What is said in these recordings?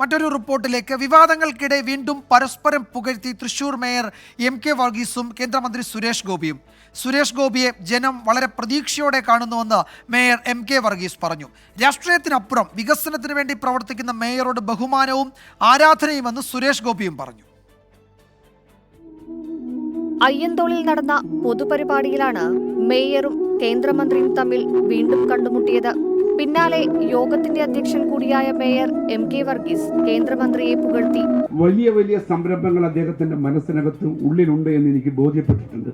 മറ്റൊരു റിപ്പോർട്ടിലേക്ക്. വിവാദങ്ങൾക്കിടെ വീണ്ടും പരസ്പരം പുകഴ്ത്തി തൃശൂർ മേയർ എം കെ വർഗീസും കേന്ദ്രമന്ത്രി സുരേഷ് ഗോപിയും. സുരേഷ് ഗോപിയെ ജനം വളരെ പ്രതീക്ഷയോടെ കാണുന്നുവെന്ന് മേയർ എം കെ വർഗീസ് പറഞ്ഞു. രാഷ്ട്രീയത്തിനപ്പുറം വികസനത്തിന് വേണ്ടി പ്രവർത്തിക്കുന്ന മേയറോട് ബഹുമാനവും ആരാധനയുമെന്ന് സുരേഷ് ഗോപിയും പറഞ്ഞു. അയ്യന്തോളിൽ നടന്ന പൊതുപരിപാടിയിലാണ് മേയറും കേന്ദ്രമന്ത്രിയും തമ്മിൽ വീണ്ടും കണ്ടുമുട്ടിയത് പിന്നാലെ യോഗത്തിന്റെ അധ്യക്ഷൻ കൂടിയായ മേയർ എം കെ വർഗീസ് കേന്ദ്രമന്ത്രിയെ പുകഴ്ത്തി. വലിയ വലിയ സംരംഭങ്ങൾ അദ്ദേഹത്തിന്റെ മനസ്സിനകത്ത് ഉള്ളിലുണ്ട് എന്ന് എനിക്ക് ബോധ്യപ്പെട്ടിട്ടുണ്ട്.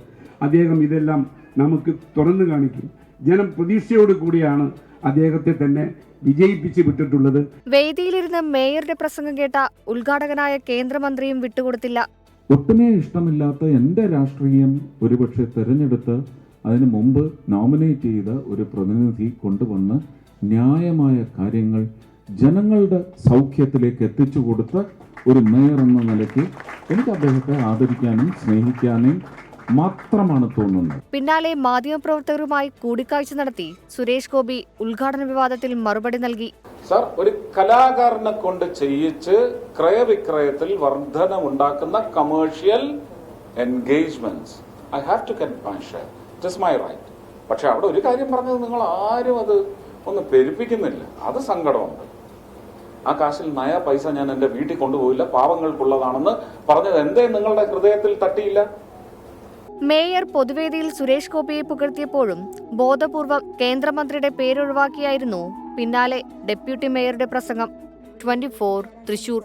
അദ്ദേഹം ഇതെല്ലാം നമുക്ക് തുറന്നു കാണിക്കും. ജനം പ്രതീക്ഷയോട് കൂടിയാണ് അദ്ദേഹത്തെ തന്നെ വിജയിപ്പിച്ച് വിട്ടിട്ടുള്ളത്. വേദിയിലിരുന്ന് മേയറുടെ പ്രസംഗം കേട്ട ഉദ്ഘാടകനായ കേന്ദ്രമന്ത്രിയും വിട്ടുകൊടുത്തില്ല. ഒട്ടുമേ ഇഷ്ടമില്ലാത്ത എന്റെ രാഷ്ട്രീയം ഒരുപക്ഷെ തിരഞ്ഞെടുത്ത് അതിനു മുമ്പ് നോമിനേറ്റ് ചെയ്ത ഒരു പ്രതിനിധി കൊണ്ടുവന്ന് ന്യായമായ കാര്യങ്ങൾ ജനങ്ങളുടെ സൗഖ്യത്തിലേക്ക് എത്തിച്ചു കൊടുത്ത ഒരു മേയർ എന്ന നിലയ്ക്ക് എനിക്ക് അദ്ദേഹത്തെ ആദരിക്കാനും സ്നേഹിക്കാനും മാത്രമാണ് തോന്നുന്നത്. പിന്നാലെ മാധ്യമപ്രവർത്തകരുമായി കൂടിക്കാഴ്ച നടത്തി സുരേഷ് ഗോപി ഉദ്ഘാടന വിവാദത്തിൽ മറുപടി നൽകി. സർ ഒരു കലാകാരനെ കൊണ്ട് ചെയ്യിച്ച് ക്രയവിക്രയത്തിൽ വർധന ഉണ്ടാക്കുന്ന commercial engagements I have to ken my share it is my right പക്ഷെ അവിടെ ഒരു കാര്യം പറഞ്ഞത് നിങ്ങൾ ആരും അത് ഒന്ന് പെരുപ്പിക്കുന്നില്ല. അത് സങ്കടമുണ്ട്. ആ കാശിൽ നയ പൈസ ഞാൻ എന്റെ വീട്ടിൽ കൊണ്ടുപോയില്ല പാവങ്ങൾക്കുള്ളതാണെന്ന് പറഞ്ഞത് എന്തേ നിങ്ങളുടെ ഹൃദയത്തിൽ തട്ടിയില്ല? മേയർ പൊതുവേദിയിൽ സുരേഷ് ഗോപിയെ പുകഴ്ത്തിയപ്പോഴും ബോധപൂർവം കേന്ദ്രമന്ത്രിയുടെ പേരൊഴിവാക്കിയായിരുന്നു പിന്നാലെ ഡെപ്യൂട്ടി മേയറുടെ പ്രസംഗം. Twenty four Thrissur.